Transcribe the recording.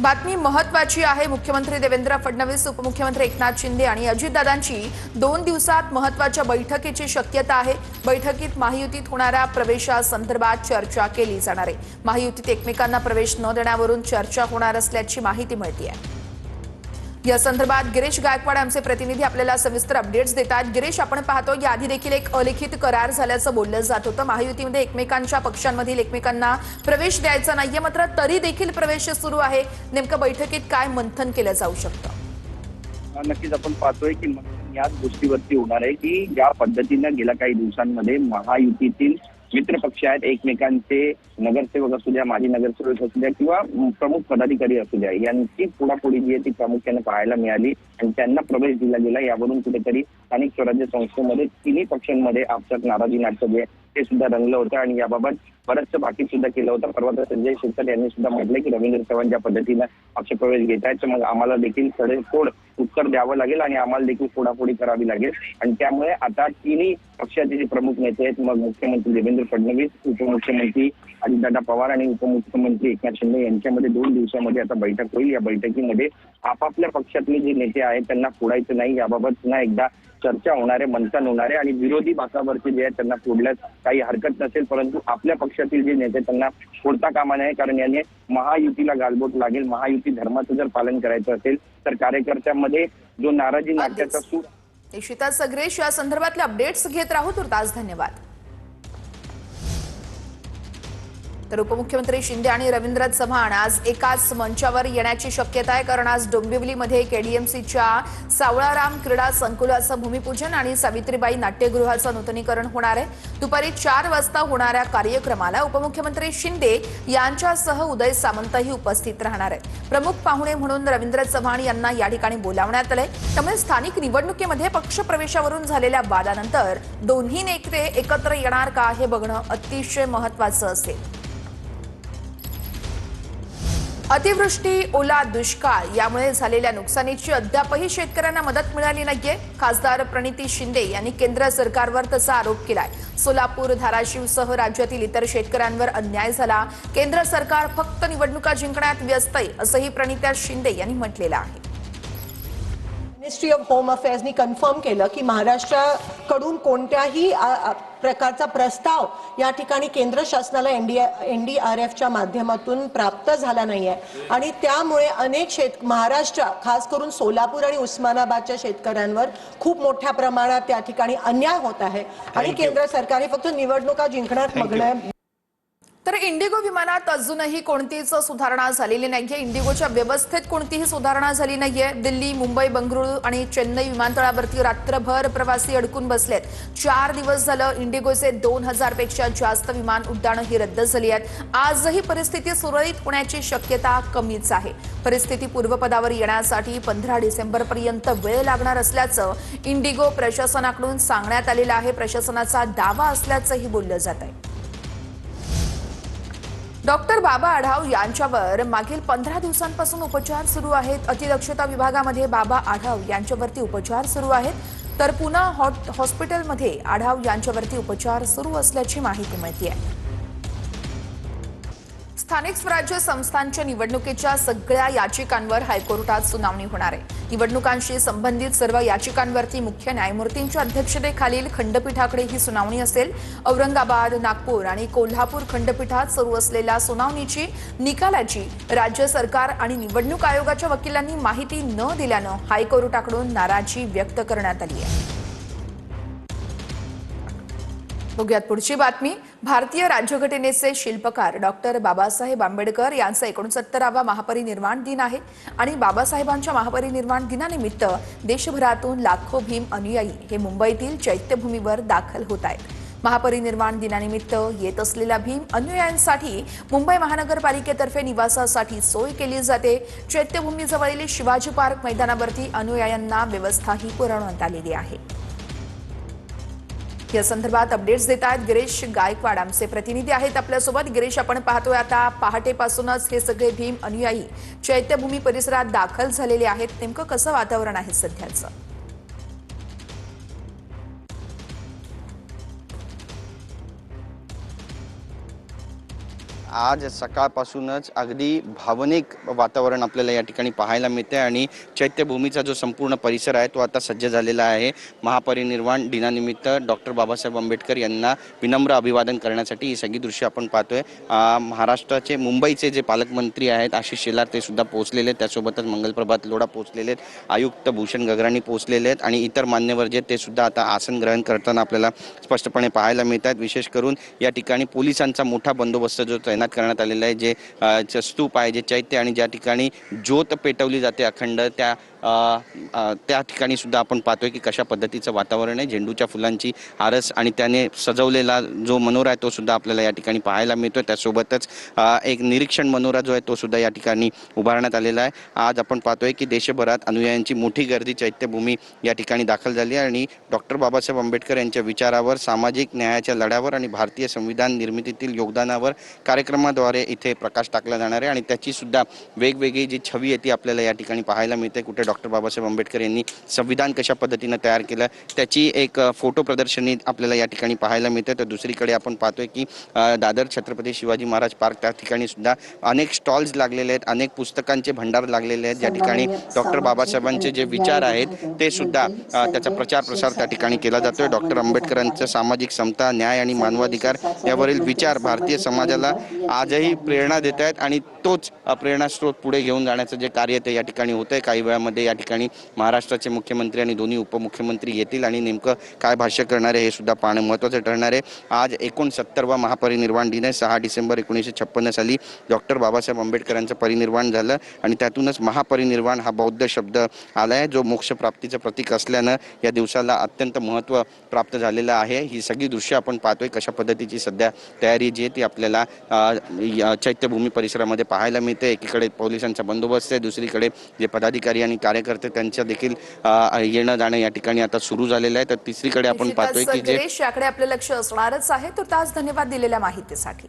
बातमी महत्वाची आहे. मुख्यमंत्री देवेंद्र फडणवीस उपमुख्यमंत्री एकनाथ शिंदे आणि अजितदादांची दोन दिवसात महत्त्वाच्या बैठकीची शक्यता आहे. बैठकीत महायुतीत होणाऱ्या प्रवेशासंदर्भात चर्चा केली जाणार आहे. महायुतीत एकमेकांना प्रवेश न देण्यावरून चर्चा होणार असल्याची माहिती मिळते आहे या संदर्भात गिरीश गायकवाड आमचे प्रतिनिधी आपल्याला सविस्तर अपडेट्स देतात. गिरीश आपण पाहतो याआधी देखील एक अलिखित करार झाल्याचं बोललं जात होतं. महायुतीमध्ये एकमेकांच्या पक्षांमधील एकमेकांना प्रवेश द्यायचा नाहीये मात्र तरी देखील प्रवेश सुरू आहे. नेमकं बैठकीत काय मंथन केलं जाऊ शकतं? नक्कीच आपण पाहतोय की याच गोष्टीवरती होणार आहे की ज्या पद्धतीनं गेल्या काही दिवसांमध्ये महायुतीतील मित्र पक्ष आहेत एकमेकांचे नगरसेवक असू द्या माजी नगरसेवक असू द्या किंवा प्रमुख पदाधिकारी असू द्या यांची पुढापुढी जी आहे ती प्रामुख्याने पाहायला मिळाली आणि त्यांना प्रवेश दिला गेला. यावरून कुठेतरी स्थानिक स्वराज्य संस्थेमध्ये तिन्ही पक्षांमध्ये आपसात नाराजी नाटक जे आहे. ते सुद्धा रंगलं होतं आणि याबाबत बरंचसं बाकी सुद्धा केलं होतं. परवा तर संजय शिरसाट यांनी सुद्धा म्हटलं की रवींद्र चव्हाण ज्या पद्धतीनं पक्षप्रवेश घेत आहेत मग आम्हाला देखील सडेफोड उत्तर द्यावं लागेल आणि आम्हाला देखील फोडाफोडी करावी लागेल. आणि त्यामुळे आता तिन्ही पक्षाचे जे प्रमुख नेते आहेत मग मुख्यमंत्री देवेंद्र फडणवीस उपमुख्यमंत्री अजितदादा पवार आणि उपमुख्यमंत्री एकनाथ शिंदे यांच्यामध्ये दोन दिवसामध्ये आता बैठक होईल. या बैठकीमध्ये आपापल्या पक्षातले जे नेते आहेत त्यांना फोडायचं नाही. याबाबत पुन्हा एकदा चर्चा होणार आहे मंथन होणार आहे आणि विरोधी बाकावरचे जे आहेत त्यांना फोडल्यास काही हरकत नसेल परंतु आपल्या पक्षातील जे नेते त्यांना फोडता कामा नये कारण याने महायुतीला गालबोट लागेल. महायुती धर्माचं जर पालन करायचं असेल तर कार्यकर्त्यांमध्ये जो नाराजी नाट्याचा सूर निशिता सगरेश या संदर्भातले अपडेट्स घेत राहू तुर्तास धन्यवाद. तर उपमुख्यमंत्री शिंदे आणि रवींद्र चव्हाण आज एकाच मंचावर येण्याची शक्यता आहे कारण आज डोंबिवलीमध्ये केडीएमसीच्या सावळाराम क्रीडा संकुलाचं भूमिपूजन आणि सावित्रीबाई नाट्यगृहाचं नूतनीकरण होणार आहे. दुपारी चार वाजता होणाऱ्या कार्यक्रमाला उपमुख्यमंत्री शिंदे यांच्यासह उदय सामंतही उपस्थित राहणार आहेत. प्रमुख पाहुणे म्हणून रवींद्र चव्हाण यांना या ठिकाणी बोलावण्यात आलंय. त्यामुळे स्थानिक निवडणुकीमध्ये पक्षप्रवेशावरून झालेल्या वादानंतर दोन्ही नेते एकत्र येणार का हे बघणं अतिशय महत्वाचं असेल. अतिवृष्टी ओला दुष्काळ यामुळे झालेल्या नुकसानीची अद्यापही शेतकऱ्यांना मदत मिळाली नाहीये. खासदार प्रणिती शिंदे यांनी केंद्र सरकारवर तसा आरोप केलाय. सोलापूर धाराशिवसह राज्यातील इतर शेतकऱ्यांवर अन्याय झाला. केंद्र सरकार फक्त निवडणुका जिंकण्यात व्यस्त आहे असंही प्रणित्या शिंदे यांनी म्हटलेलं आहे. मिनिस्ट्री ऑफ होम अफेअर्सनी कन्फर्म केलं की महाराष्ट्राकडून कोणत्याही प्रकारचा प्रस्ताव या ठिकाणी केंद्र शासनाला एनडी एनडीआरएफच्या माध्यमातून प्राप्त झाला नाहीये. आणि त्यामुळे अनेक शेत महाराष्ट्र खास करून सोलापूर आणि उस्मानाबादच्या शेतकऱ्यांवर खूप मोठ्या प्रमाणात त्या ठिकाणी अन्याय होत आहे. आणि केंद्र सरकार हे फक्त निवडणुका जिंकण्यात मग्न आहे. तर इंडिगो विमानात अजूनही कोणतीच सुधारणा झालेली नाहीये. इंडिगोच्या व्यवस्थेत कोणतीही सुधारणा झाली नाहीये. दिल्ली मुंबई बंगळुरू आणि चेन्नई विमानतळावरती रात्रभर प्रवासी अडकून बसलेत. चार दिवस झालं इंडिगोचे दोन हजारपेक्षा जास्त विमान उड्डाणं ही रद्द झाली आहेत. आजही परिस्थिती सुरळीत होण्याची शक्यता कमीच आहे. परिस्थिती पूर्वपदावर येण्यासाठी पंधरा डिसेंबर पर्यंत वेळ लागणार असल्याचं इंडिगो प्रशासनाकडून सांगण्यात आलेलं आहे. प्रशासनाचा दावा असल्याचंही बोललं जात आहे. डॉक्टर बाबा आढाव यांच्यावर मागील पंधरा दिवसांपासून उपचार सुरू आहेत. अतिदक्षता विभागामध्ये बाबा आढाव यांच्यावरती उपचार सुरू आहेत. तर पुन्हा हॉट हॉस्पिटलमध्ये आढाव यांच्यावरती उपचार सुरू असल्याची माहिती मिळते स्थानिक स्वराज्य संस्थांच्या निवडणुकीच्या सगळ्या याचिकांवर हायकोर्टात सुनावणी होणार आहे. निवडणुकांशी संबंधित सर्व याचिकांवरती मुख्य न्यायमूर्तींच्या अध्यक्षतेखालील खंडपीठाकडे ही सुनावणी असेल. औरंगाबाद नागपूर आणि कोल्हापूर खंडपीठात सुरू असलेल्या सुनावणीची निकालाची राज्य सरकार आणि निवडणूक आयोगाच्या वकिलांनी माहिती न दिल्यानं हायकोर्टाकडून नाराजी व्यक्त करण्यात आली आहे. बघूयात पुढची बातमी. भारतीय राज्यघटनेचे शिल्पकार डॉक्टर बाबासाहेब आंबेडकर यांचा एकोणसत्तरावा महापरिनिर्वाण दिन आहे. आणि बाबासाहेबांच्या महापरिनिर्वाण दिनानिमित्त देशभरातून लाखो भीम अनुयायी हे मुंबईतील चैत्यभूमीवर दाखल होत आहेत. महापरिनिर्वाण दिनानिमित्त येत असलेल्या भीम अनुयायांसाठी मुंबई महानगरपालिकेतर्फे निवासासाठी सोय केली जाते. चैत्यभूमीजवळील शिवाजी पार्क मैदानावरती अनुयायांना व्यवस्थाही पुरवण्यात आलेली आहे. या संदर्भात अपडेट्स देत आहेत गिरीश गायकवाड आमचे प्रतिनिधी आहेत आपल्यासोबत. गिरीश आपण पाहतोय आता पहाटेपासूनच हे सगळे भीम अनुयायी चैत्यभूमी परिसरात दाखल झालेले आहेत. नेमकं कसं वातावरण आहे सध्याचं? आज सकाळपासूनच अगदी भावनिक वातावरण आपल्याला या ठिकाणी पाहायला मिळते आणि चैत्यभूमीचा जो संपूर्ण परिसर आहे तो आता सज्ज झालेला आहे. महापरिनिर्वाण दिनानिमित्त डॉक्टर बाबासाहेब आंबेडकर यांना विनम्र अभिवादन करण्यासाठी ही सगळी दृश्य आपण पाहतोय. महाराष्ट्राचे मुंबईचे जे पालकमंत्री आहेत आशिष शेलार ते सुद्धा पोहोचलेले आहेत. त्यासोबतच मंगलप्रभात लोढा पोहोचलेले आहेत. आयुक्त भूषण गगराणी पोहोचलेले आहेत आणि इतर मान्यवर जे ते सुद्धा आता आसन ग्रहण करताना आपल्याला स्पष्टपणे पाहायला मिळत आहेत विशेष करून या ठिकाणी पोलिसांचा मोठा बंदोबस्त जो तैनात करण्यात आलेलं आहे जे च- स्तूप आहे जे चैत्य आणि ज्या ठिकाणी ज्योत पेटवली जाते अखंड त्या त्या ठिकाणी सुद्धा आपण पाहतोय की कशा पद्धतीचं वातावरण आहे. झेंडूच्या फुलांची आरस आणि त्याने सजवलेला जो मनोरा आहे तो सुद्धा आपल्याला या ठिकाणी पाहायला मिळतोय. त्यासोबतच एक निरीक्षण मनोरा जो आहे तो सुद्धा या ठिकाणी उभारण्यात आलेला आहे. आज आपण पाहतोय की देशभरात अनुयायांची मोठी गर्दी चैत्यभूमी या ठिकाणी दाखल झाली आहे आणि डॉक्टर बाबासाहेब आंबेडकर यांच्या विचारावर सामाजिक न्यायाच्या लढ्यावर आणि भारतीय संविधान निर्मितीतील योगदानावर कार्यक्रमाद्वारे इथे प्रकाश टाकला जाणार आहे आणि त्याची सुद्धा वेगवेगळी जी छवी आहे ती आपल्याला या ठिकाणी पाहायला मिळते. कुठे डॉक्टर बाबासाहेब आंबेडकर यांनी संविधान कशा पद्धतीनं तयार केलं त्याची एक फोटो प्रदर्शनी आपल्याला या ठिकाणी पाहायला मिळतं. तर दुसरीकडे आपण पाहतोय की दादर छत्रपती शिवाजी महाराज पार्क त्या ठिकाणी सुद्धा अनेक स्टॉल्स लागलेले आहेत अनेक पुस्तकांचे भंडार लागलेले आहेत. ज्या ठिकाणी डॉक्टर बाबासाहेबांचे जे विचार आहेत ते सुद्धा त्याचा प्रचार प्रसार त्या ठिकाणी केला जातोय. डॉक्टर आंबेडकरांचं सामाजिक समता न्याय आणि मानवाधिकार यावरील विचार भारतीय समाजाला आजही प्रेरणा देत आहेत आणि तोच प्रेरणास्रोत पुढे घेऊन जाण्याचं जे कार्य ते या ठिकाणी होत आहे काही वेळामध्ये या ठिकाणी महाराष्ट्राचे मुख्यमंत्री आणि दोन्ही उपमुख्यमंत्री येतील आणि नेमकं काय भाष्य करणार आहे हे सुद्धा पाहणं महत्त्वाचं ठरणार आहे. आज एकोणसत्तरवा महापरिनिर्वाण दिन आहे. सहा डिसेंबर एकोणीसशे छप्पन्न साली डॉक्टर बाबासाहेब आंबेडकरांचं परिनिर्वाण झालं आणि त्यातूनच महापरिनिर्वाण हा बौद्ध शब्द आला आहे जो मोक्षप्राप्तीचं प्रतीक असल्यानं या दिवसाला अत्यंत महत्त्व प्राप्त झालेलं आहे. ही सगळी दृश्य आपण पाहतोय कशा पद्धतीची सध्या तयारी जी आहे ती आपल्याला या चैत्यभूमी परिसरामध्ये पाहायला मिळते. एकीकडे पोलिसांचा बंदोबस्त आहे दुसरीकडे जे पदाधिकारी आणि कार्यकर्ते त्यांच्या देखील येणं जाणं या ठिकाणी आता सुरू झालेलं आहे. तर तिसरीकडे आपण पाहतोय की जे आपलं लक्ष असणारच आहे. तर तास धन्यवाद दिलेल्या माहितीसाठी.